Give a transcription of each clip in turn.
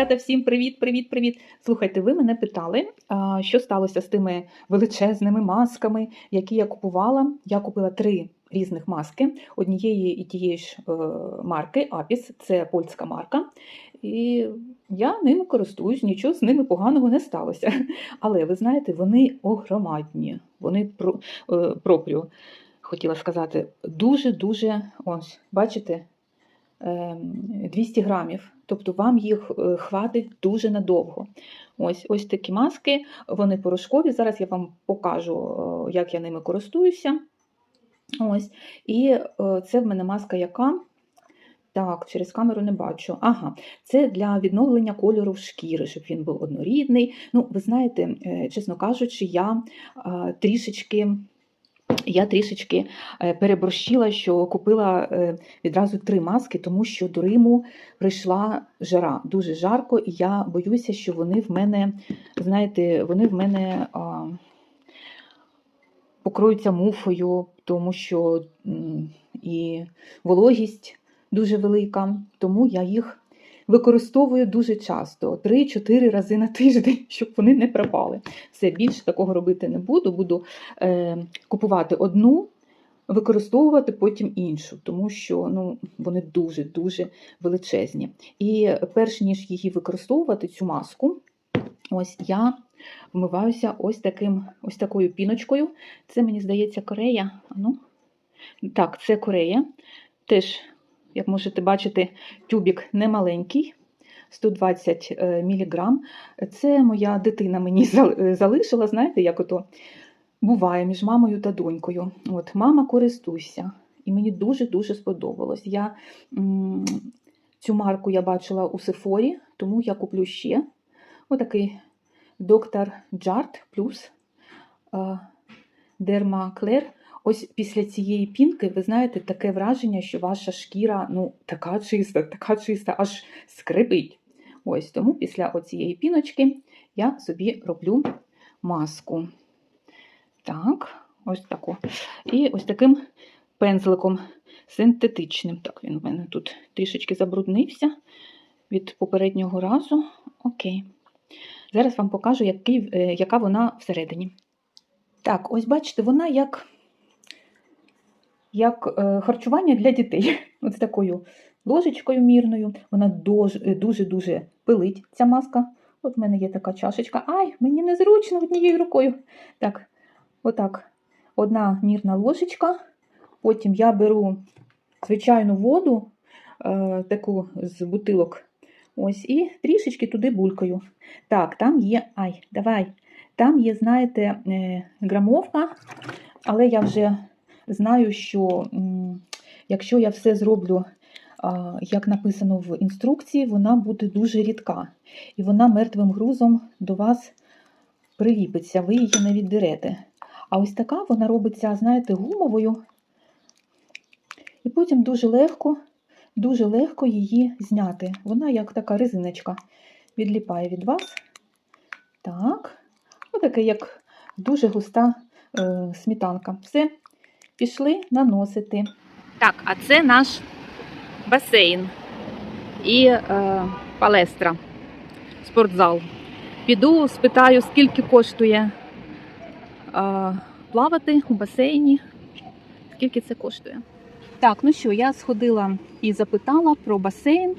Дівчата, всім привіт, привіт, привіт. Слухайте, ви мене питали, що сталося з тими величезними масками, які я купувала. Я купила три різних маски однієї і тієї ж е, марки Апіс, це польська марка. І я ними користуюсь, нічого з ними поганого не сталося. Але ви знаєте, вони огромадні, вони про, е, пропрю, хотіла сказати, дуже-дуже, ось, бачите, 200 грамів. Тобто вам їх е, хватить дуже надовго. Ось ось такі маски, вони порошкові. Зараз я вам покажу, е, як я ними користуюся. Ось. І е, це в мене маска яка? Так, через камеру не бачу. Ага, це для відновлення кольору шкіри, щоб він був однорідний. Ну, ви знаєте, чесно кажучи, я трішечки. Я трішечки е, переборщила, що купила е, відразу три маски, тому що до Риму прийшла жара, дуже жарко, і я боюся, що вони в мене, знаєте, вони в мене а, покроються муфою, тому що і вологість дуже велика, тому я їх використовую дуже часто, 3-4 рази на тиждень, щоб вони не пропали. Все, більше такого робити не буду. Буду е, купувати одну, використовувати потім іншу, тому що ну, вони дуже-дуже величезні. І перш ніж її використовувати, цю маску, ось я вмиваюся ось таким, ось такою піночкою. Це, мені здається, Корея. Ну, так, це Корея. Теж, як можете бачити, тюбік немаленький. 120 мг. Це моя дитина мені е, залишила, знаєте, як ото буває між мамою та донькою. От, мама, користуйся. І мені дуже-дуже сподобалось. Я м, цю марку я бачила у Сефорі, тому я куплю ще. Отакий доктор Джарт плюс е, Дерма Клер. Ось після цієї пінки, ви знаєте, таке враження, що ваша шкіра ну, така чиста, така чиста, аж скрипить. Ось тому після оцієї піночки я собі роблю маску. Так, ось таку. І ось таким пензликом синтетичним. Так, він в мене тут трішечки забруднився від попереднього разу. Окей. Зараз вам покажу, який, е, яка вона всередині. Так, ось бачите, вона як, як е, харчування для дітей. Ось такою ложечкою мірною. Вона дуже- дуже-дуже пилить, ця маска. От в мене є така чашечка. Ай, мені незручно однією рукою. Так, отак. Одна мірна ложечка. Потім я беру звичайну воду, е, таку з бутилок. Ось, і трішечки туди булькаю. Так, там є. Ай, давай. Там є, знаєте, е, грамовка, але я вже знаю, що якщо я все зроблю, як написано в інструкції, вона буде дуже рідка. І вона мертвим грузом до вас приліпиться, ви її не віддерете. А ось така вона робиться, знаєте, гумовою. І потім дуже легко, дуже легко її зняти. Вона як така резиночка відліпає від вас. Так. Отаке, як дуже густа е, сметанка. Все, пішли наносити. Так, а це наш басейн і е, палестра, спортзал. Піду, спитаю, скільки коштує е, плавати у басейні. Скільки це коштує? Так, ну що, я сходила і запитала про басейн.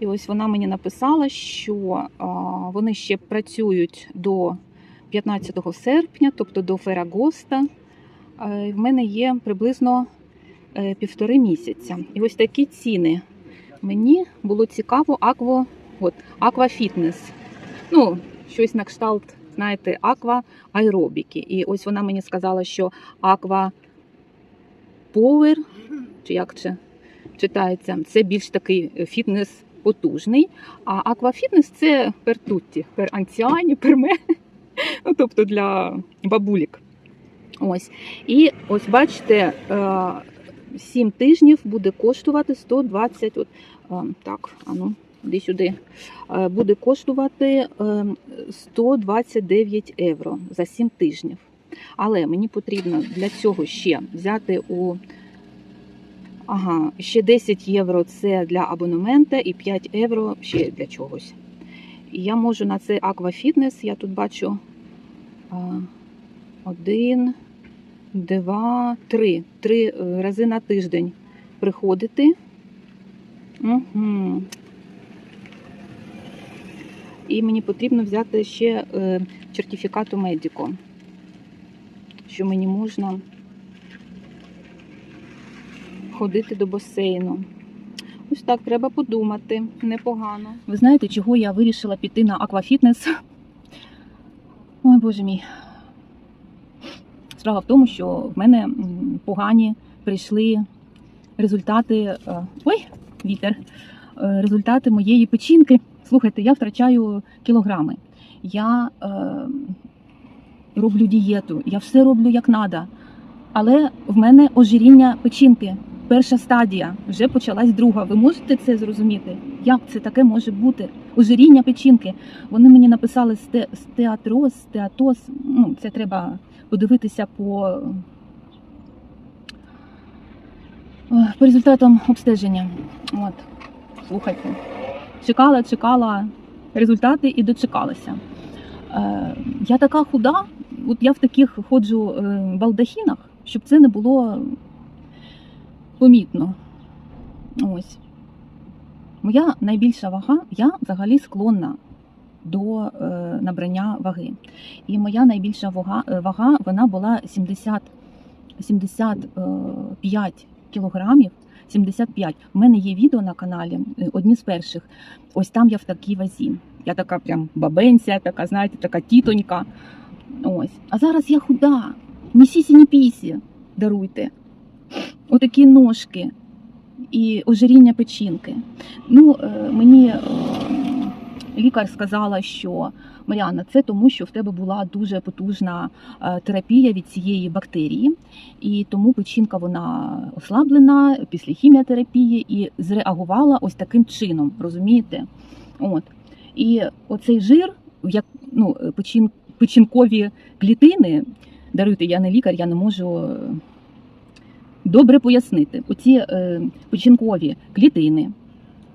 І ось вона мені написала, що а, вони ще працюють до 15 серпня, тобто до Ферагоста. Е, В мене є приблизно е, півтори місяця. І ось такі ціни. Мені було цікаво акво, от, аквафітнес. Ну, щось на кшталт, знаєте, аква аеробіки. І ось вона мені сказала, що аква Power, чи як це читається, це більш такий е, фітнес потужний. А аквафітнес це пер тутті, пер анціані, пер ме. Ну, тобто для бабулік. Ось. І ось бачите, 7 тижнів буде коштувати 120. От, е, так, ану, сюди. Е, Буде коштувати е, 129 євро за 7 тижнів. Але мені потрібно для цього ще взяти у Ага, ще 10 євро це для абонемента і 5 євро ще для чогось. Я можу на цей аквафітнес, я тут бачу один, два, три. Три е, рази на тиждень приходити. Угу. І мені потрібно взяти ще е, сертифікат у медико, що мені можна ходити до басейну. Ось так, треба подумати. Непогано. Ви знаєте, чого я вирішила піти на аквафітнес? Ой, боже мій. Справа в тому, що в мене погані прийшли результати. е, Ой, вітер. Е, Результати моєї печінки. Слухайте, я втрачаю кілограми. Я е, роблю дієту, я все роблю як треба. Але в мене ожиріння печінки. Перша стадія, вже почалась друга. Ви можете це зрозуміти? Як це таке може бути? Ожиріння печінки. Вони мені написали сте, стеатроз, стеатоз. Ну, це треба подивитися по, е, по результатам обстеження. От, слухайте. Чекала, чекала результати і дочекалася. Е, я така худа, от я в таких ходжу е, балдахінах, щоб це не було помітно. Ось. Моя найбільша вага, я взагалі склонна до е, набрання ваги. І моя найбільша вага, е, вага вона була 70, 75 кілограмів. 75. У мене є відео на каналі, е, одні з перших. Ось там я в такій вазі. Я така прям бабенця, така, знаєте, така тітонька. Ось. А зараз я худа. Ні сісі, ні пісі. Даруйте. Отакі ножки і ожиріння печінки. Ну, мені лікар сказала, що Маріанна, це тому, що в тебе була дуже потужна е, терапія від цієї бактерії, і тому печінка вона ослаблена після хіміотерапії і зреагувала ось таким чином, розумієте? От. І оцей жир, як ну, печин, печінкові клітини, даруйте, я не лікар, я не можу е, добре пояснити. Оці е, печінкові клітини,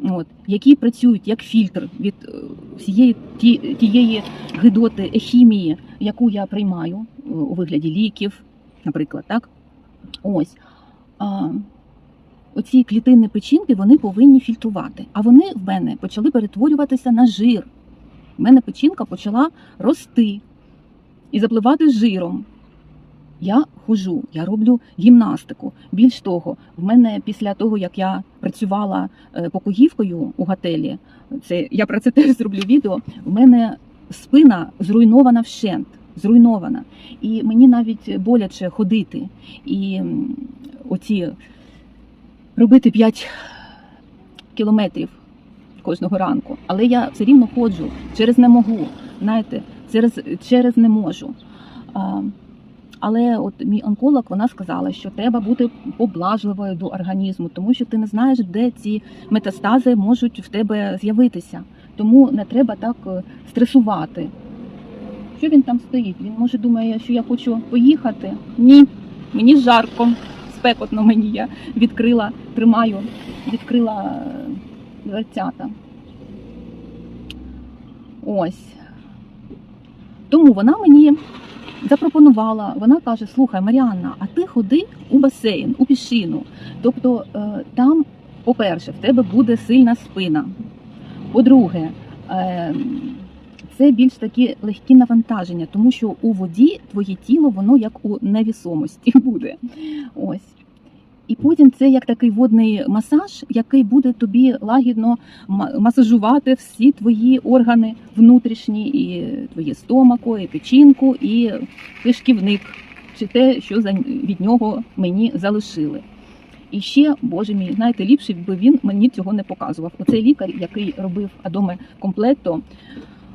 от, які працюють як фільтр від е, всієї ті, тієї гидоти, хімії, яку я приймаю е, у вигляді ліків, наприклад, так? Ось. А, оці клітини печінки вони повинні фільтрувати. А вони в мене почали перетворюватися на жир. У мене печінка почала рости і запливати жиром. Я хожу, я роблю гімнастику. Більш того, в мене після того, як я працювала е, покоївкою у готелі, це я про це теж зроблю відео. В мене спина зруйнована вщент, зруйнована. І мені навіть боляче ходити. І оці робити 5 кілометрів кожного ранку. Але я все рівно ходжу через не можу. Знаєте, через, через не можу. Але от мій онколог вона сказала, що треба бути поблажливою до організму, тому що ти не знаєш, де ці метастази можуть в тебе з'явитися. Тому не треба так е, стресувати. Що він там стоїть? Він може думає, що я хочу поїхати. Ні, мені жарко, спекотно мені я відкрила, тримаю, відкрила е, дверцята. Ось. Тому вона мені запропонувала, вона каже: слухай, Маріанна, а ти ходи у басейн, у пішину. Тобто е, там, по-перше, в тебе буде сильна спина. По-друге, е, це більш такі легкі навантаження, тому що у воді твоє тіло, воно як у невісомості буде. Ось. І потім це як такий водний масаж, який буде тобі лагідно ма- масажувати всі твої органи внутрішні, і твоє стомако, і печінку, і кишківник, чи те, що від нього мені залишили. І ще, боже мій, знаєте, ліпше би він мені цього не показував. Оцей лікар, який робив Адоме комплетто,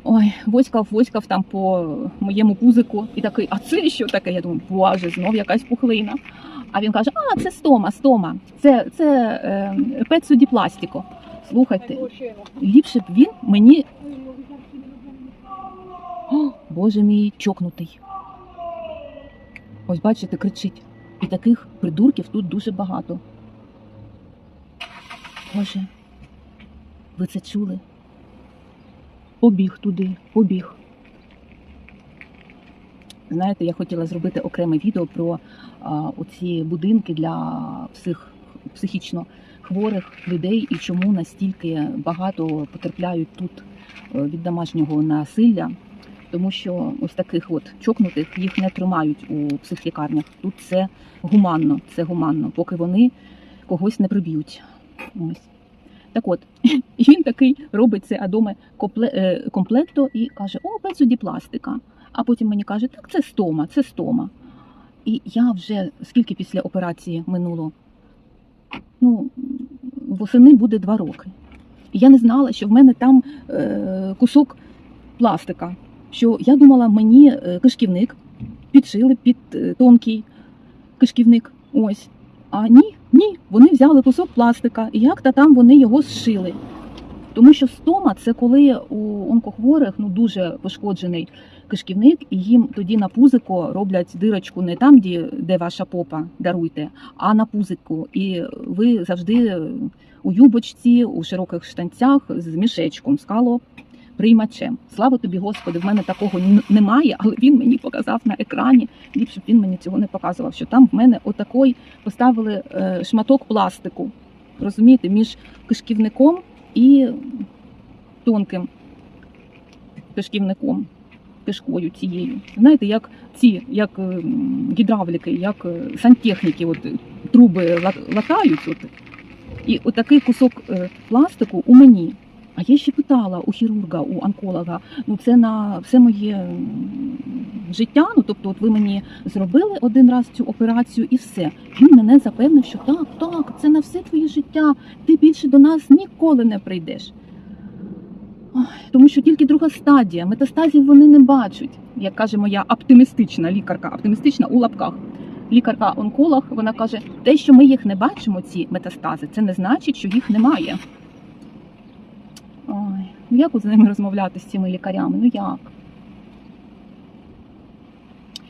ой, воськав, воськав там по моєму пузику і такий, а це що таке? Я думаю, боже, знов якась пухлина. А він каже: А, це стома, стома, це, це е, пецудіпластико. Слухайте, ліпше б він мені. О, Боже мій чокнутий. Ось бачите, кричить. І таких придурків тут дуже багато. Боже, ви це чули? Побіг туди, побіг. Знаєте, я хотіла зробити окреме відео про а, оці будинки для псих, психічно хворих людей і чому настільки багато потерпляють тут е, від домашнього насилля. Тому що ось таких от чокнутих їх не тримають у психлікарнях. Тут це гуманно, це гуманно, поки вони когось не приб'ють. Ось. Так от, і він такий робить це адоме е, комплекто і каже: О, пецуді пластика. А потім мені каже, так це стома, це стома. І я вже скільки після операції минуло? Ну, восени буде два роки. І я не знала, що в мене там е, кусок пластика. Що я думала, мені е, кишківник підшили під е, тонкий кишківник. Ось. А ні, ні, вони взяли кусок пластика, і як-то там вони його зшили. Тому що стома це коли у онкохворих ну дуже пошкоджений кишківник, і їм тоді на пузико роблять дирочку не там, де, де ваша попа, даруйте, а на пузику. І ви завжди у юбочці, у широких штанцях з мішечком, з приймачем. Слава тобі, Господи, в мене такого немає, але він мені показав на екрані. Ліпше б він мені цього не показував. Що там в мене отакий поставили е, шматок пластику. Розумієте, між кишківником і тонким кишківником, кишкою цією. Знаєте, як ці, як е, гідравліки, як е, сантехніки, от труби латають. От. І отакий кусок е, пластику у мені. А я ще питала у хірурга, у онколога, ну це на все моє життя. Ну тобто, от ви мені зробили один раз цю операцію і все. Він мене запевнив, що так, так, це на все твоє життя. Ти більше до нас ніколи не прийдеш. Ой, Тому що тільки друга стадія, метастазів вони не бачать, як каже моя оптимістична лікарка, оптимістична у лапках. Лікарка-онколог, вона каже, те, що ми їх не бачимо, ці метастази, це не значить, що їх немає. Ну як з ними розмовляти з цими лікарями? Ну як?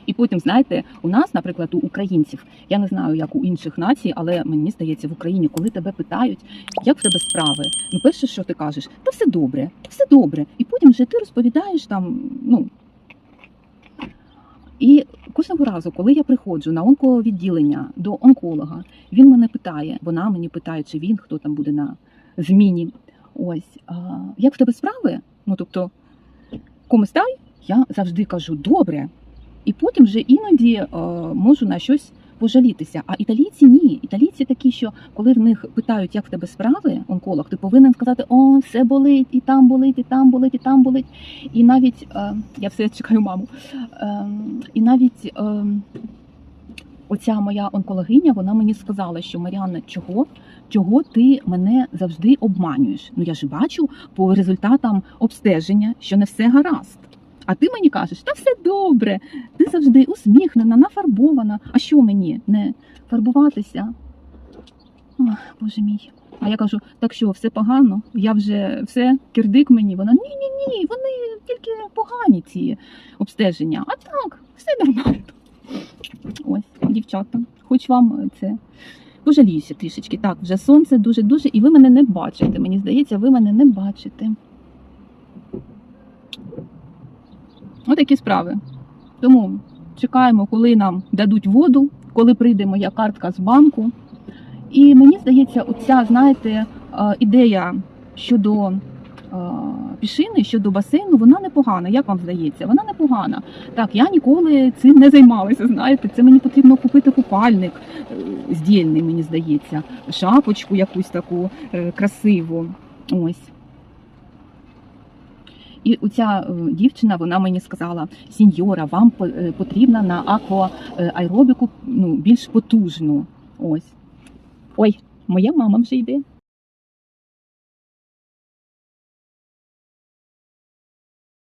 І потім, знаєте, у нас, наприклад, у українців, я не знаю, як у інших націй, але мені здається, в Україні, коли тебе питають, як в тебе справи, ну перше, що ти кажеш, та все добре, та все добре. І потім вже ти розповідаєш там, ну. І кожного разу, коли я приходжу на онковідділення до онколога, він мене питає, вона мені питає, чи він, хто там буде на зміні. Ось, як в тебе справи? Ну тобто, комистай, я завжди кажу добре. І потім вже іноді е, можу на щось пожалітися. А італійці ні. Італійці такі, що коли в них питають, як в тебе справи, онколог, ти повинен сказати, о, все болить, і там болить, і там болить, і там болить. І навіть е, я все чекаю маму. Е, і навіть е, оця моя онкологиня, вона мені сказала, що Маріанна, чого? Чого ти мене завжди обманюєш? Ну я ж бачу по результатам обстеження, що не все гаразд. А ти мені кажеш, та все добре, ти завжди усміхнена, нафарбована. А що мені не фарбуватися? Ох, Боже мій. А я кажу, так що, все погано? Я вже все, кирдик мені. Вона ні, ні, ні, вони тільки погані ці обстеження. А так, все нормально. Ось, дівчата, хоч вам це. Пожаліюся трішечки. Так, вже сонце дуже-дуже, і ви мене не бачите. Мені здається, ви мене не бачите. Отакі справи. Тому чекаємо, коли нам дадуть воду, коли прийде моя картка з банку. І мені здається, оця, знаєте, е, ідея щодо е, пішини, щодо басейну, вона непогана. Як вам здається? Вона непогана. Так, я ніколи цим не займалася. Знаєте, це мені потрібно купити купальник е, здільний, мені здається, шапочку якусь таку е, красиву. Ось. І оця е, дівчина вона мені сказала: сіньора, вам потрібна на аквааеробіку ну, більш потужну. Ось. Ой, моя мама вже йде.